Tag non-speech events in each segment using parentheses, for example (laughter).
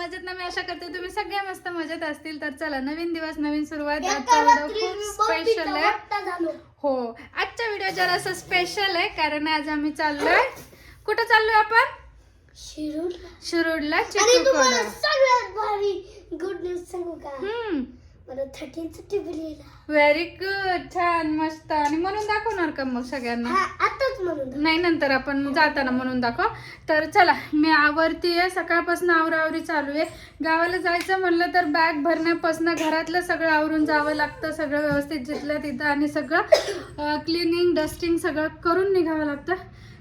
मजेत ना? मी आशा करते तुम्ही सगळे मस्त मजेत असतील. तर चला नवीन दिवस नवीन सुरुवात. आजचा व्हिडिओ खूप स्पेशल आहे. हो. आजचा व्हिडिओ जरासा स्पेशल आहे कारण आज आम्ही चाललोय. कुठं चाललोय आपण? शिरूडला आणि चिकू तुम्हाला सगळ्यात भारी गुड न्यूज सांगू का? हम्म. मला थर्टीनचा टीव्ही लिहिला व्हेरी गुड छान मस्त. आणि म्हणून दाखवणार का मग सगळ्यांना? हा आताच म्हणून नाही नंतर आपण जाताना म्हणून दाखव. तर चला मी आवरती आहे. सकाळपासून आवरावरी चालू आहे. गावाला जायचं म्हणलं तर बॅग भरण्यापासून घरातलं सगळं आवरून जावं लागतं. सगळं व्यवस्थित जिथलं तिथं आणि सगळं क्लिनिंग डस्टिंग सगळं करून निघावं लागतं.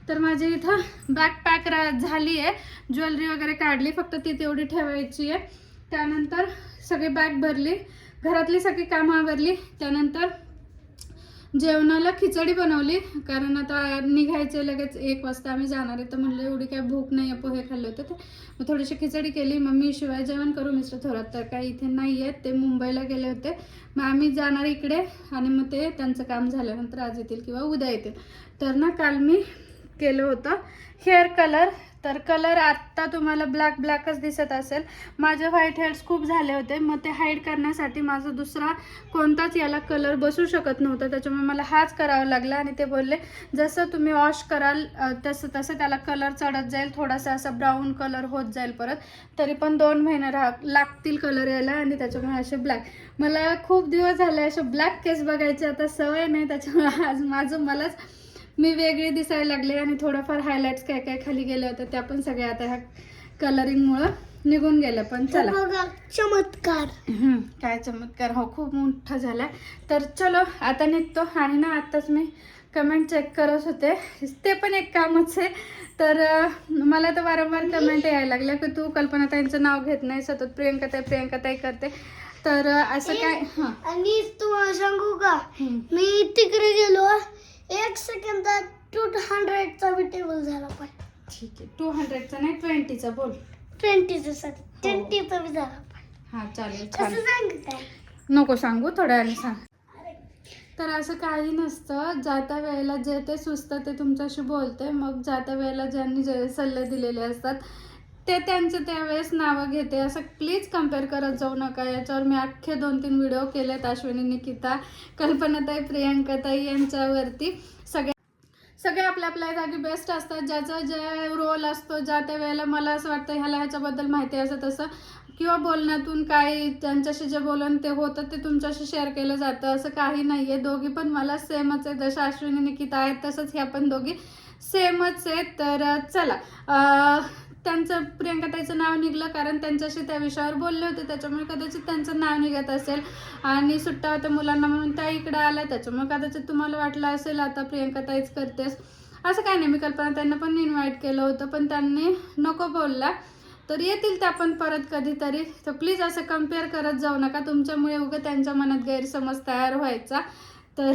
तर माझी इथं बॅग पॅक झाली आहे. ज्वेलरी वगैरे काढली. फक्त ती तेवढी ठेवायची आहे. त्यानंतर सगळी बॅग भरली. घरातली सगळी कामं आवरली त्यानंतर जेवणाला खिचडी बनवली कारण आता निघायचे लगेच एक वाजता. आम्ही जाणार आहे तर म्हणलं एवढी काय भूक नाही आहे पोहे खाल्ले होते. ते मग थोडीशी खिचडी केली. मम्मी शिवाय जेवण करू मिस्टर थोरात तर काही इथे नाही आहेत ते मुंबईला गेले होते. मग आम्ही जाणार इकडे आणि मग ते त्यांचं काम झाल्यानंतर आज येतील किंवा उद्या येतील. तर ना काल मी केलं होतं हेअर कलर तर कलर आत्ता तुम्हाला ब्लॅक ब्लॅकच दिसत असेल. माझे व्हाईट हेअर्स खूप झाले होते. मग ते हाईड करण्यासाठी माझा दुसरा कोणताच याला कलर बसू शकत नव्हता. त्याच्यामुळे मला हाच करावा लागला आणि ते बोलले जसं तुम्ही वॉश कराल तसं तसं त्याला कलर चढत जाईल. थोडासा असा ब्राऊन कलर होत जाईल परत. तरी पण दोन महिने राह लागतील कलर यायला आणि त्याच्यामुळे असे ब्लॅक मला खूप दिवस झाले असे ब्लॅक केस बघायचे. आता सवय नाही त्याच्यामुळे आज माझं मलाच मी वेगळी दिसायला लागले आणि थोडंफार हायलाइट्स काय काय खाली गेले होते त्या पण सगळ्या आता ह्या कलरिंगमुळं निघून गेल्या. पण चला. चमत्कार. काय चमत्कार. हो खूप मोठा झालाय. तर चलो आता निघतो. आणि ना आत्ताच मी कमेंट चेक करत होते. ते पण एक कामच आहे. तर मला तर वारंवार कमेंट यायला लागल्या की तू कल्पनाताईंचं नाव घेत नाही सतत प्रियंकाताई प्रियंकाताई करते. तर असं काय? हां. आणि तुम्हाला सांगू का. मी तिकडे गेलो. एक सेकंदात टू हंड्रेडचा बी टेबल झाला पाहिजे ठीक आहे. टू हंड्रेडचा नाही ट्वेंटीचा बोल. ट्वेंटीचा साठी ट्वेंटीचा बी झाला पाहिजे हां चालेल कसं काय नको सांगू थोड्या वेळाने सांग. तर असं काही नसतं. जात्या वेळेला जे ते सुचतं ते तुमच्याशी बोलते. मग जात्या वेळेला ज्यांनी जे सल्ले दिलेले असतात ते त्यांचे त्यावेळेस नावं घेते. असं प्लीज कंपेअर करत जाऊ नका. याच्यावर मी अख्खे दोन तीन व्हिडिओ केलेत अश्विनी निकिता कल्पनाताई प्रियंकाताई यांच्यावरती. सगळ्या सगळे आपल्या आपल्या जागी बेस्ट असतात. ज्याचा जे रोल असतो ज्या त्या वेळेला मला असं वाटतं ह्याला ह्याच्याबद्दल माहिती असं तसं. किंवा बोलण्यातून काही त्यांच्याशी जे बोलणं ते होतं ते तुमच्याशी शेअर केलं जातं. असं काही नाही आहे दोघी पण मला सेमच आहे जशा अश्विनी निकिता आहेत तसंच ह्या पण दोघी सेमच आहेत. तर चला. त्यांचं त्यांचं प्रियंकाताईचं नाव निघलं कारण त्यांच्याशी त्या विषयावर बोलले होते. त्याच्यामुळे कदाचित त्यांचं नाव निघत असेल. आणि सुट्टा होत्या मुलांना म्हणून त्या इकडे आल्या. त्याच्यामुळे कदाचित तुम्हाला वाटलं असेल आता प्रियंकाताईच करतेस. असं काय नाही. मी कल्पना त्यांना पण इन्व्हाइट केलं होतं पण त्यांनी नको बोलला. तर येतील त्या पण परत कधीतरी. तर प्लीज असं कंपेअर करत जाऊ नका. तुमच्यामुळे उगं त्यांच्या मनात गैरसमज तयार व्हायचा. तर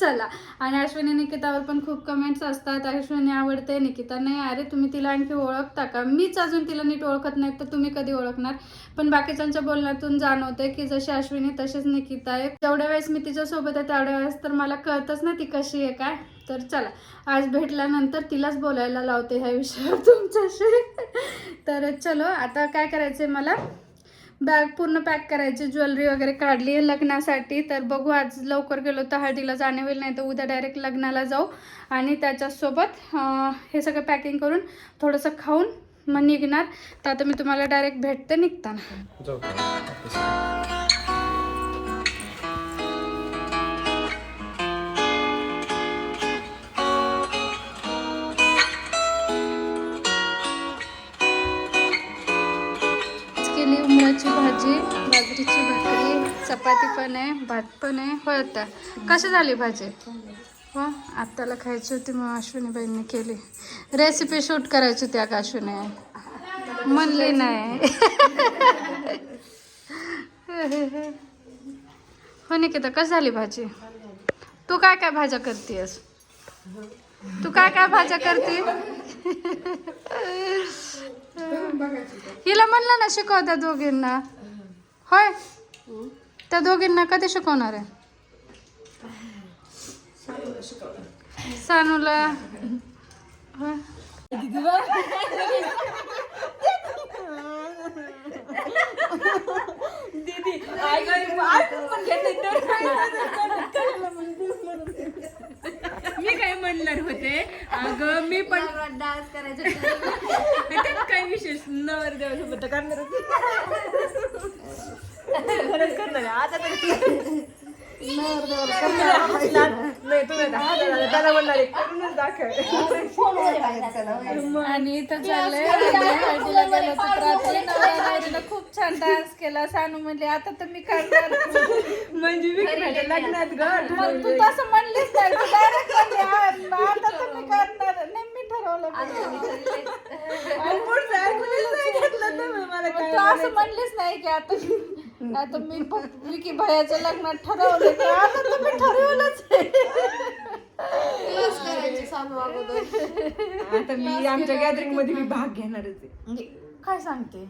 चला. आणि अश्विनी निकितावर पण खूप कमेंट्स असतात. अश्विनी आवडते निकिता नाही. अरे तुम्ही तिला आणखी ओळखता का? मीच अजून तिला नीट ओळखत नाही तर तुम्ही कधी ओळखणार? पण बाकीच्यांच्या बोलण्यातून जाणवते की जशी अश्विनी तशीच निकिता आहे. जेवढ्या वेळेस मी तिच्यासोबत आहे तेवढ्या वेळेस तर मला कळतच ना ती कशी आहे काय. तर चला आज भेटल्यानंतर तिलाच बोलायला लावते ह्या विषयावर तुमच्याशी. तर चलो आता काय करायचं आहे मला? बॅग पूर्ण पॅक करायची ज्वेलरी वगैरे काढली आहे लग्नासाठी. तर बघू आज लवकर गेलो तर हळदीला जाणे होईल नाही तर उद्या डायरेक्ट लग्नाला जाऊ. आणि त्याच्यासोबत हे सगळं पॅकिंग करून थोडंसं खाऊन मग निघणार. तर आता मी तुम्हाला डायरेक्ट भेटते निघताना. चपाती पण आहे भात पण आहे. होय आता. कशी झाली भाजी? हो आत्ताला खायची होती मग अश्विनीबाईंनी केली. रेसिपी शूट करायची होती अगं अश्विनी. म्हणली नाही. हो निकिता कशी झाली भाजी? तू काय काय भाज्या करतेस तू काय काय भाज्या करते? हिला म्हणलं ना शिकव दोघींना. होय? त्या दोघींना कधी शिकवणार आहे? सानूला. मी काय म्हणणार होते? अगं मी पण डान्स करायचं काही विशेष नवर देवासोबत करणार होते खरंच करणार. आता तर नाही तुम्ही आता हातात आला, त्याला म्हणणार आहे, करूनच दाखव आणि इथं चाललंय आणि हळदीला गेलो तर रात्री नवरा नवरीला खूप छान डान्स केला सानू म्हणली आता तर मी करणार. म्हणजे लग्नात ग मग तू तसं म्हणलीच नाही तू डायरेक्ट म्हणली "हा, आता तर मी करणार. नाही मी ठरवलं आणि पुढचं ऐकूनच नाही घेतलं तुम्ही मला मग काय तू असं म्हणलीच नाही की आता आता मी प- विकी भैयाच्या लग्नात ठरवलं की आता तर मी ठरवलंच आता मी आमच्या गॅदरिंगमध्ये मी भाग घेणारच आहे. काय सांगते?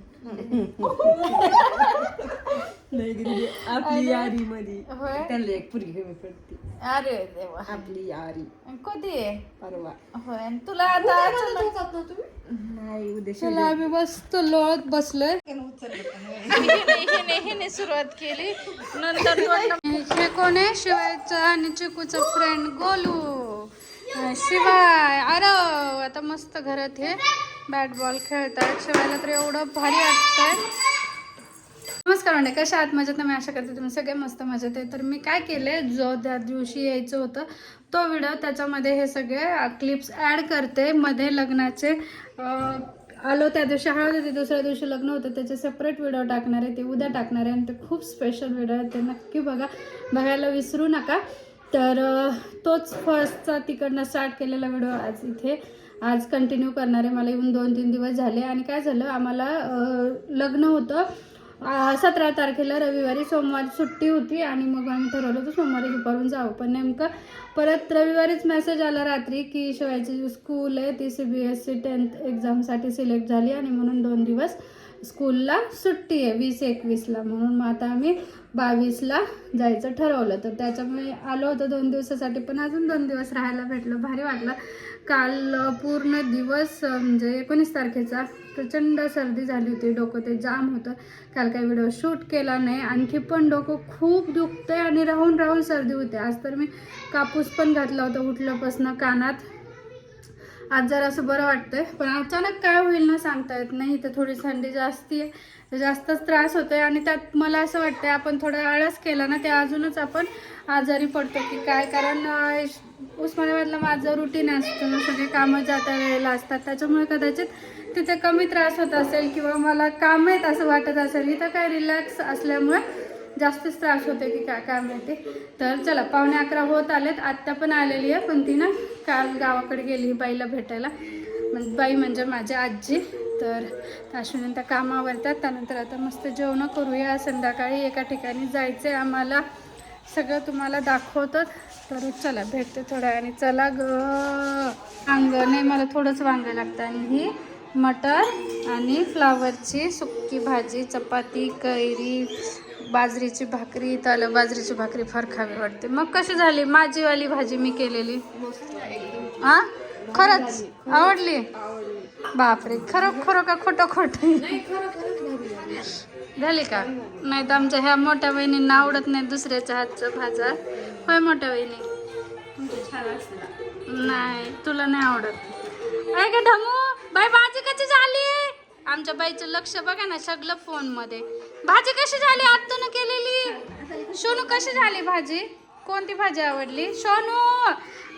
नाही आपली यारी मध्ये होय? त्यांना एक पुरी कमी पडते. अरे देवा. आपली यारी. कधी आहे? परवा. होय आणि तुला आता अचानक नाही उद्या चला आम्ही मस्त लोळत बसलोय. हिने हिने हिने सुरुवात केली. नंतर हे कोण आहे? शिवायचं आणि चिकूचं फ्रेंड गोलू. शिवाय. अरे आता मस्त घरात हे बॅट बॉल खेळतात. शिवायला तर एवढं भारी वाटतंय. नमस्कार म्हणजे कशा आहात? मजेत मी आशा करते तुम्ही सगळे मस्त मजेत आहे. तर मी काय केले जो त्या दिवशी यायचं होतं तो व्हिडिओ त्याच्यामध्ये हे सगळे क्लिप्स ॲड करते. मध्ये लग्नाचे आलो त्या दिवशी हळद होती दुसऱ्या दिवशी लग्न होतं. त्याचे सेपरेट व्हिडिओ टाकणार आहे ते उद्या टाकणार आहे. आणि ते खूप स्पेशल व्हिडिओ आहे. ते नक्की बघा. बघायला विसरू नका. तर तोच फर्स्टचा तिकडनं स्टार्ट केलेला व्हिडिओ आज इथे. आज कंटिन्यू करणार. आहे मला येऊन दोन तीन दिवस झाले आणि काय झालं आम्हाला लग्न होतं. सतरा तारखेला रविवारी सोमवारी सुट्टी होती आणि मग आम्ही ठरवलं होतं सोमवारी दुपारून जाऊ पण नेमकं परत रविवारीच मेसेज आला रात्री की शिवायची जी स्कूल आहे ती C B S C tenth एक्झामसाठी सिलेक्ट झाली आणि म्हणून दोन दिवस स्कूलला सुट्टी आहे वीस एकवीसला. म्हणून मग आता आम्ही बावीसला जायचं ठरवलं. तर त्याच्यामुळे आलो होतं दोन दिवसासाठी पण अजून दोन दिवस राहायला भेटलं. भारी वाटलं. काल पूर्ण दिवस म्हणजे एकोणीस तारखेचा प्रचंड सर्दी झाली होती. डोकं ते जाम होतं. काल काही व्हिडिओ शूट केला नाही. आणखी पण डोकं खूप दुखतं आहे आणि राहून राहून सर्दी होते. आज तर मी कापूस पण घातला होता उठल्यापासून कानात. आज जरा असं बरं वाटतंय पण अचानक काय होईल ना सांगता येत नाही. इथं थोडी थंडी जास्ती आहे जास्तच त्रास होतोय आणि त्यात मला असं वाटतंय आपण थोडा आळस केला ना ते अजूनच आपण आजारी पडतो की काय? कारण उस्मानाबादला माझं रुटीन असतं सगळे कामं जाता वेळेला असतात. त्याच्यामुळे कदाचित तिथे कमी त्रास होत असेल किंवा मला काम आहेत असं वाटत असेल. इथं काय रिलॅक्स असल्यामुळे जास्तच त्रास होते की काय काय माहिती. तर चला पावणे अकरा होत आलेत. आत्ता पण आलेली आहे पण ती ना काल गावाकडे गेली बाईला भेटायला. म्हणजे बाई म्हणजे माझी आजी. तर अश्विनी त्या कामावरतात त्यानंतर आता मस्त जेवणं करूया. संध्याकाळी एका ठिकाणी जायचं आहे आम्हाला. सगळं तुम्हाला दाखवतात. तर चला भेटते थोड्या आणि चला ग. वांग नाही मला थोडंच वांगं लागतं. आणि ही मटर आणि फ्लावरची सुक्की भाजी चपाती कैरी बाजरीची भाकरी आलं बाजरीची भाकरी फार खावी वाटते. मग कशी झाली? माझीवाली भाजी मी केलेली. हा खरंच? आवडली? बापरे खरं खरं का खोटं खोटं? झाली का? नाही तर आमच्या ह्या मोठ्या बहिणींना आवडत नाही दुसऱ्याच्या हातचं भाजा. होय मोठ्या बहिणी नाही तुला नाही आवडत. आहे का ढमू बाई भाजी कशी झाली? आमच्या बाईचं लक्ष बघा ना सगळं फोनमध्ये. भाजी कशी झाली? आत्तानं केलेली? सोनू कशी झाली भाजी? कोणती भाजी आवडली? सोनू!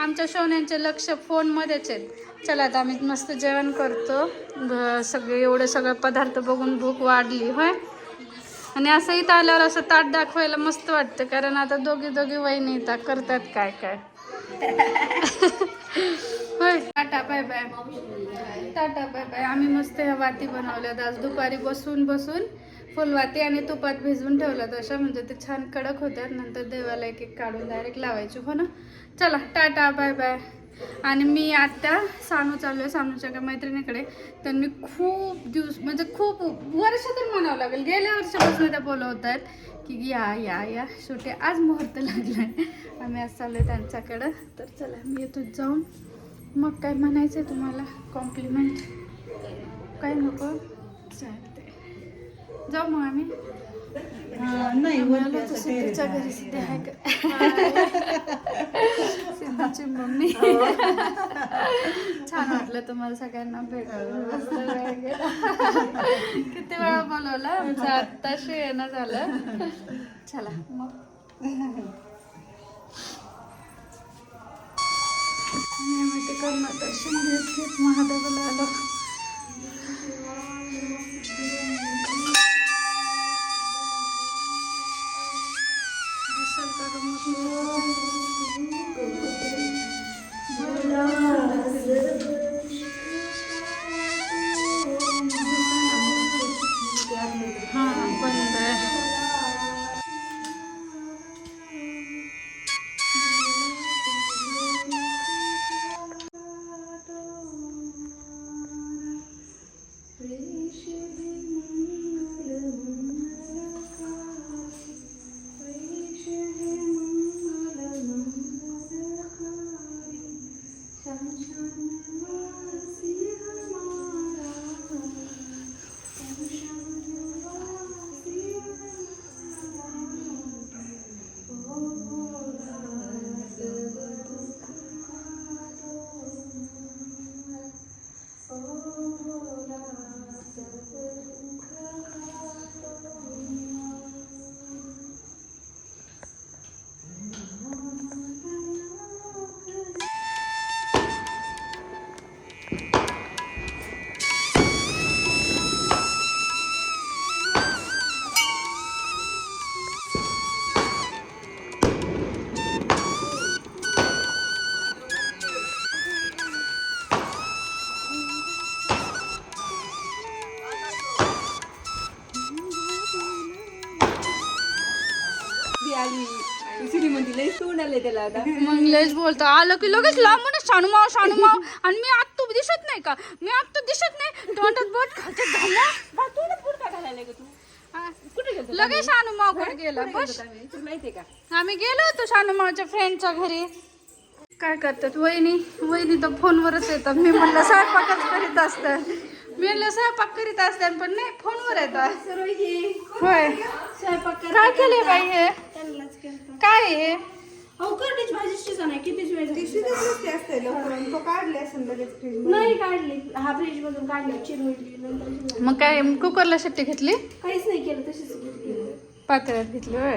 आमच्या सोन्यांचे लक्ष फोन मध्येच आहेत. चला आता आम्ही मस्त जेवण करतो. सगळे एवढे सगळे पदार्थ बघून भूक वाढली होय? आणि असं इथं आल्यावर असं ताट दाखवायला मस्त वाटतं कारण आता दोघी दोघी वहिनी इथं करतात काय काय. होय? Tata bye bye tata bye bye आम्ही मस्त ह्या वाती बनवल्यात आज. दुपारी बसून बसून फुलवाती आणि तुपात भिजवून ठेवल्यात तशा म्हणजे ते छान कडक होतात. नंतर देवाला एक एक काढून डायरेक्ट लावायची. हो ना? चला टाटा बाय बाय आणि मी आत्ता सानू चाललो आहे सानूच्या एका मैत्रिणीकडे. त्यांनी खूप दिवस म्हणजे खूप वर्ष तर म्हणावं लागेल. गेल्या वर्षापासून त्या बोलवत आहेत की या या या. शेवटी आज मुहूर्त लागला आहे आम्ही आज चाललो आहे त्यांच्याकडं. तर चला मी येतो जाऊन मग काय म्हणायचं आहे तुम्हाला? कॉम्प्लिमेंट काय नको? चालेल जाऊ मग आम्ही. नाही सिद्धूच्या घरी सिद्धी आहे का? सिद्धूची मम्मी. छान वाटलं तुम्हाला सगळ्यांना भेटून. गेला. किती वेळा बोलवलं? आमचं आत्ताशी येणं झालं. चला मग. (laughs) तिकडनं दर्शन घेत घेत महादेवाला आलो. दिसेल का मग लयच बोलतो. आलं की लगेच लांबूनच शानू माव शानू माव आणि मी आत्तू दिसत नाही का? मी आत्तू दिसत नाही. तोंडात बोट घालते धमा तू? लगेच शानू मावकडे गेला. बस. आम्ही गेलो होतो शानू मावच्या फ्रेंडच्या घरी. काय करतात वहिनी? वहिनी तर फोनवरच येतात. मी म्हणलं स्वयंपाकच करीत असतात मी म्हणलं स्वयंपाक करीत असतात पण नाही फोनवर येतात. होय. काय केले बाई हे? काय हे अहो करडीची भाजी शिजा नाही कितीच वेळ. नसते असते लवकर तो काढले असेल लगेच फ्रीज नाही काढली. हा फ्रीज मधून काढली चिरवली नंतर शिजवली. मग काय कुकरला शिट्टी घेतली? काहीच नाही केलं तशीच केली. पातळ्यात घेतली होय.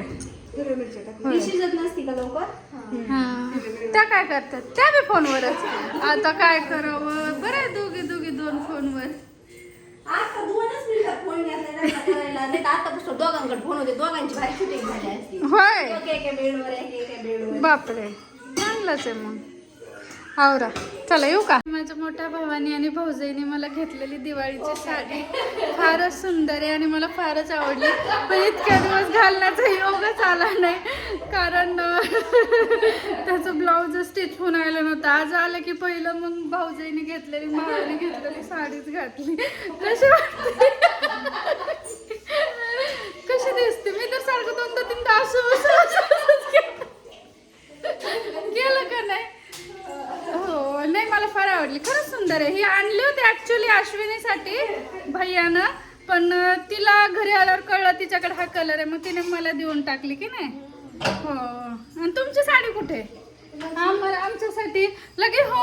हिरव्या मिरच्या शिजत नसती का लवकर? हा. त्या काय करतात? त्या बी फोनवरच. आता काय करावं? बरं आहे दोघे आता दोनच मिनिटात फोन करायला? नाही आतापासून दोघांकडे फोन होते दोघांची भारी शूटिंग झाली असती. होय. एक एका बेडवर एक एका बेडवर. बापरे. चांगलंच आहे मग. आवरा चला येऊ का? माझ्या मोठ्या भावानी आणि भाऊजाईने मला घेतलेली दिवाळीची साडी फारच सुंदर आहे आणि मला फारच आवडली. पण इतक्या दिवस घालण्याचा योगच आला नाही. कारण त्याचं ब्लाऊज स्टिच होऊन आलं नव्हतं. आज आलं की पहिलं मग भाऊजाईने घेतलेली भावाने घेतलेली साडीच घातली. कशी वाटते? कशी दिसते? मी तर सारखं दोनदा तीनदा असं केलं. गेलं का नाही? हो नाही मला फार आवडली. खरंच सुंदर आहे. ही आणली होती ऍक्च्युली अश्विनीसाठी भैयानं. पण तिला घरी आल्यावर कळलं तिच्याकडे हा कलर आहे. मग तिने मला देऊन टाकली की नाही? हो. आणि तुमची साडी कुठे? आम्हाला आमच्यासाठी. लगे हो.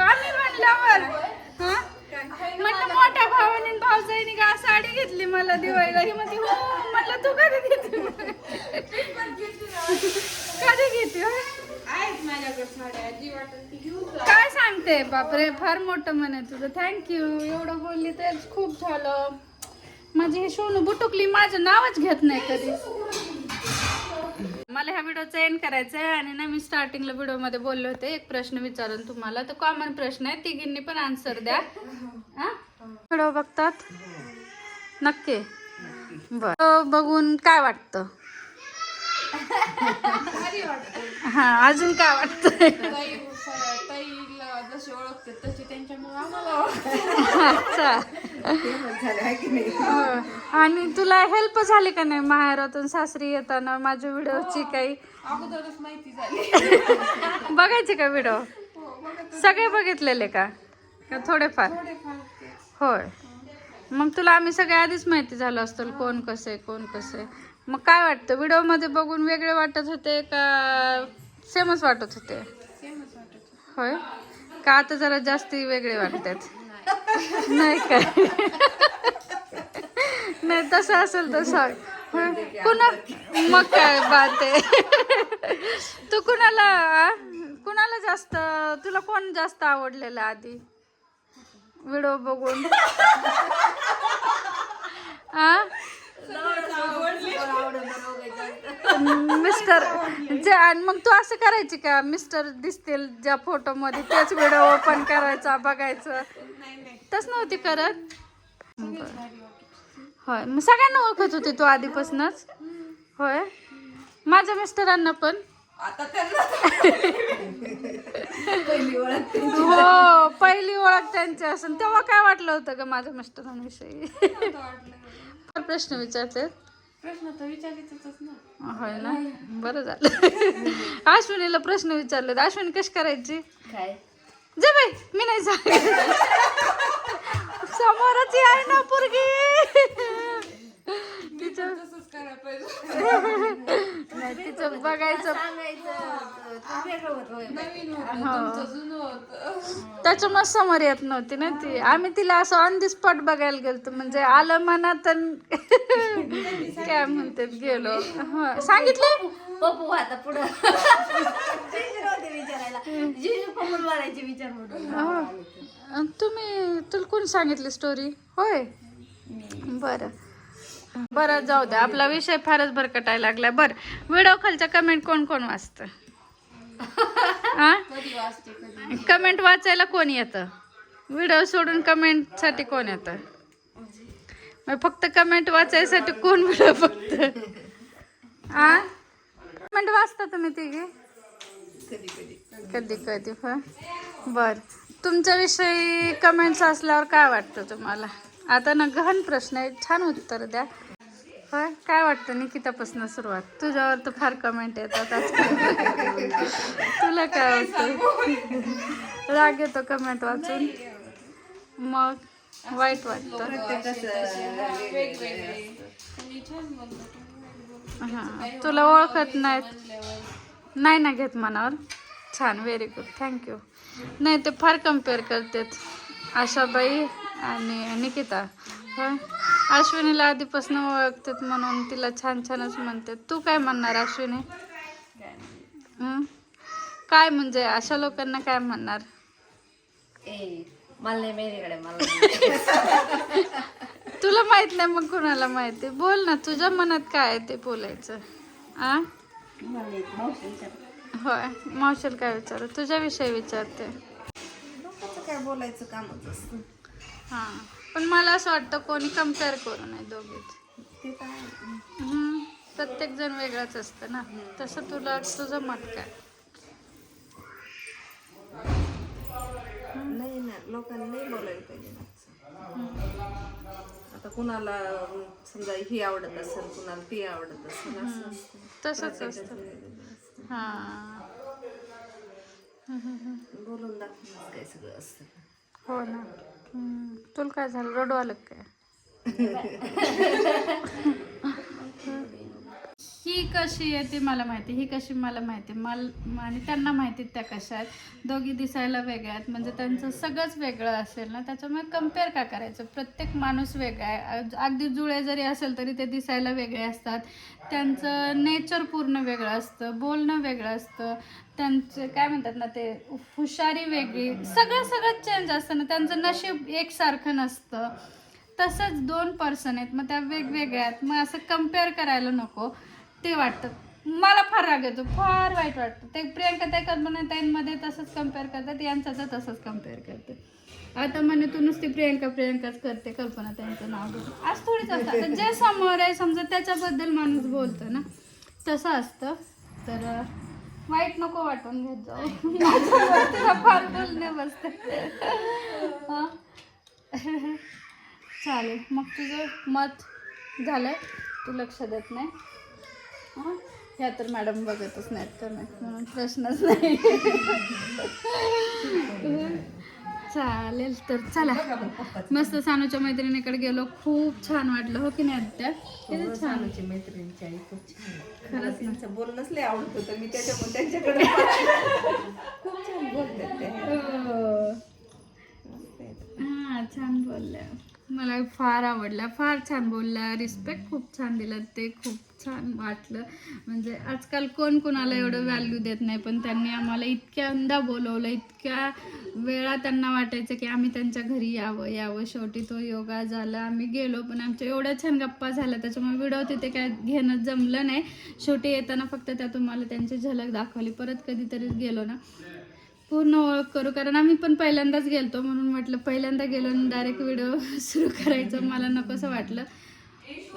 आम्ही म्हणल्यावर. हा? म्हटलं मोठ्या भावाने आणि भावजाईने का साडी घेतली मला दिवाळीला? ही म्हणते हो म्हटलं तू कधी घेतली? कधी घेते? आहेत माझ्याकडे साड्या जी वाटेल ती घेऊन जा. काय सांगते? बापरे फार मोठं मन आहे तुझं. थँक्यू एवढं बोलली तर खूप झालं. माझी हे सोनू बुटुकली माझं नावच घेत नाही कधी. मला ह्या व्हिडिओचा एंड करायचा आहे आणि ना मी स्टार्टिंगला व्हिडिओमध्ये बोलले होते एक प्रश्न विचारून तुम्हाला. तर कॉमन प्रश्न आहे तिघींनी पण आन्सर द्या. व्हिडिओ बघतात? नक्की. बर. बघून काय वाटतं? हा अजून काय वाटतंय? ताई ताईला जशी ओळखते तशी त्यांच्यामुळे आम्हाला ओळखते. अच्छा. हो. आणि तुला हेल्प झाली का नाही माहेरातून? सासरी येताना माझ्या व्हिडिओची काही? अगोदरच माहिती झाली. बघायचे का व्हिडिओ? सगळे बघितलेले का? का थोडेफार? थोडेफार ते. होय. मग तुला आम्ही सगळे आधीच माहिती झालं असतं कोण कसं आहे कोण कसं आहे. मग काय वाटतं? व्हिडिओमध्ये बघून वेगळे वाटत होते का सेमच वाटत होते? होय? का आता जरा जास्ती वेगळे वाटतात? नाही काय नाही तसं असेल तर सांग कुणा मग काय बात आहे. तू कुणाला कुणाला जास्त तुला कोण जास्त आवडलेलं आधी? व्हिडिओ बघून. आ? मिस्टर जे आणि मग तू असं करायची का? मिस्टर दिसतील ज्या फोटो मध्ये तेच व्हिडिओ ओपन करायचा बघायचं. तस नव्हती करत? होय मग सगळ्यांना ओळखत होती तू आधीपासूनच? होय? माझ्या मिस्टरांना पण? हो पहिली ओळख त्यांची असून तेव्हा काय वाटलं होतं का माझ्या मिस्टरांविषयी? प्रश्न विचारते प्रश्न तर विचारायचाच ना. होय ना? बरं झालं. (laughs) अश्विनीला प्रश्न विचारले अश्विनी कशी करायची? काय? जे बाई मी नाही (laughs) समोरच आहे ना पोरगी. तिचं तसंच करायला पाहिजे नाही तिचं बघायचं. होतं त्याच्यामुळे समोर येत नव्हती ना ती. आम्ही तिला असं ऑन दी स्पॉट बघायला गेलतो. म्हणजे आलं मनात काय म्हणतात गेलो. हं, सांगितलं? पप्पू आता पुढं. विचारायला अन तुम्ही तुला कोण सांगितली स्टोरी होय? बरं. बरं जाऊ द्या आपला विषय फारच भरकटायला लागलाय. बरं. व्हिडिओ खालच्या कमेंट कोण कोण वाचतं? (laughs) कमेंट वाचायला कोण येतं? व्हिडिओ सोडून कमेंटसाठी कोण येतं? मग फक्त कमेंट वाचायसाठी कोण व्हिडिओ बघतं? आ? कमेंट वाचता तुम्ही तिघे? कधी कधी. बर. तुमच्याविषयी कमेंट्स असल्यावर काय वाटतं तुम्हाला? आता ना गहन प्रश्न आहे छान उत्तर द्या. होय काय वाटतं निकितापासून सुरुवात? तुझ्यावर तर फार कमेंट येतात आजकाल तुला काय वाटतं? राग येतो कमेंट वाचून. मग वाईट वाटतं. हां तुला ओळखत नाहीत. नाही ना घेत मनावर. छान व्हेरी गुड थँक्यू नाही ते फार कंपेअर करतात आशाबाई आणि निकिता. होय अश्विनीला आधीपासून ओळखतात म्हणून तिला छान छानच म्हणतात. तू काय म्हणणार अश्विनी? हं? काय म्हणजे अशा लोकांना काय म्हणणार? ए मला नाही मेरीकडे मला नाही. तुला माहीत नाही मग कुणाला माहिती? बोल ना तुझ्या मनात काय आहे ते बोलायचं. आ? मला नाही, मावशी विचार. होय मावशील काय विचार? तुझ्याविषयी विचारते. लोकांचं काय बोलायचं कामच असतं. हां. पण मला असं वाटतं कोणी कंपेअर करू नये हम्म, प्रत्येक जण वेगळाच असतं ना. तसं तुला तुझं मत काय? नाही ना लोकांनी नाही बोलायला पाहिजे आता कुणाला समजा ही आवडत असेल कुणाला ती आवडत असेल असं असतं. तसंच असतं. हां. बोलून दाखवून काय सगळं असतं. हो ना. तुला काय झालं? रडू आलं काय? (laughs) ही कशी आहे ती मला माहिती ही कशी मला माहिती मला आणि त्यांना माहिती त्या कशा आहेत दोघी दिसायला वेगळ्या आहेत म्हणजे त्यांचं सगळंच वेगळं असेल ना त्याच्यामुळे कंपेअर का करायचं? प्रत्येक माणूस वेगळा आहे. अगदी जुळे जरी असेल तरी ते दिसायला वेगळे असतात. त्यांचं नेचर पूर्ण वेगळं असतं बोलणं वेगळं असतं. त्यांचे काय म्हणतात ना ते हुशारी वेगळी सगळं सगळं चेंज असतं ना. त्यांचं नशीब एकसारखं नसतं. तसंच दोन पर्सन आहेत मग त्या वेगवेगळ्या आहेत. मग असं कंपेअर करायला नको. ते वाटतं. मला फार राग येतो फार वाईट वाटतं. ते प्रियंका त्या कल्पनाताईंमध्ये तसंच कंपेअर करतात यांचं तर तसंच कंपेअर करते आता म्हणे तू नुसती प्रियंका प्रियंकाच करते. कल्पना त्यांचं नाव घेऊन. आज थोडीच असतं. जे समोर आहे समजा त्याच्याबद्दल माणूस बोलतो ना तसं असतं. तर वाईट नको वाटून घेत जाऊ. फार बोलणे बसते. हां. चालेल. मग तुझं मत झालं तू लक्ष देत नाही. हां ह्या तर मॅडम बघतच नाहीत तर नाही म्हणून प्रश्नच नाही. चालेल तर चला. मस्त सानूच्या मैत्रिणीकडे गेलो खूप छान वाटलं हो की नाही आत्या? किती छान. सानूची मैत्रिणीची आई खूप छान बोलणंच लय आवडत होतं मी त्याच्यामुळे त्यांच्याकडे पाहिलं. खूप छान बोलतात ते. हो. मस्त. हा छान बोलल्या. मला फार आवडला. फार छान बोलला. रिस्पेक्ट खूप छान दिला. ते खूप छान वाटलं. म्हणजे आजकाल कोण कोणाला एवढं व्हॅल्यू देत नाही पण त्यांनी आम्हाला इतक्यांदा बोलवलं. इतक्या वेळा त्यांना वाटायचं की आम्ही त्यांच्या घरी यावं यावं. शेवटी तो योगा झाला. आम्ही गेलो पण आमच्या एवढ्या छान गप्पा झाल्या. त्याच्यामुळे व्हिडिओ तिथे काय घेणं जमलं नाही. शेवटी येताना फक्त त्या तुम्हाला त्यांची झलक दाखवली. परत कधीतरीच गेलो ना. पूर्ण ओळख करू. कारण आम्ही पण पहिल्यांदाच गेलतो म्हणून म्हटलं पहिल्यांदा गेलो आणि डायरेक्ट व्हिडिओ (laughs) सुरू करायचं. मला नकोसं वाटलं.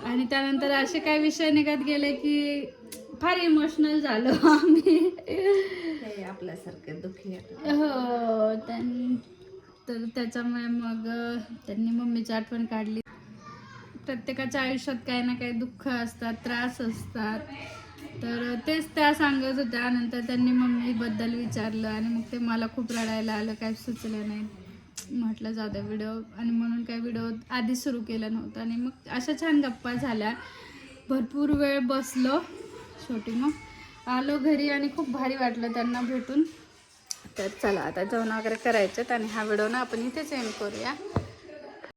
आणि त्यानंतर असे काही विषय निघत गेले की फार इमोशनल झालो (laughs) आम्ही. आपल्यासारखे दुःखी. हो त्यां तर त्याच्यामुळे मग त्यांनी मम्मीची आठवण काढली. प्रत्येकाच्या आयुष्यात काही ना काही दुःख असतात त्रास असतात. तर तेच त्या सांगत होत्या. नंतर त्यांनी मम्मीबद्दल विचारलं आणि मग ते मला खूप रडायला आलं. काय सुचलं नाही. म्हटलं जाऊ द्या व्हिडिओ. आणि म्हणून काय व्हिडिओ आधीच सुरू केला नव्हता. आणि मग अशा छान गप्पा झाल्या. भरपूर वेळ बसलो शेवटी मग आलो घरी आणि खूप भारी वाटलं त्यांना भेटून. तर चला आता जेवण वगैरे करायचं आणि हा व्हिडिओ ना आपण इथेच एंड करूया.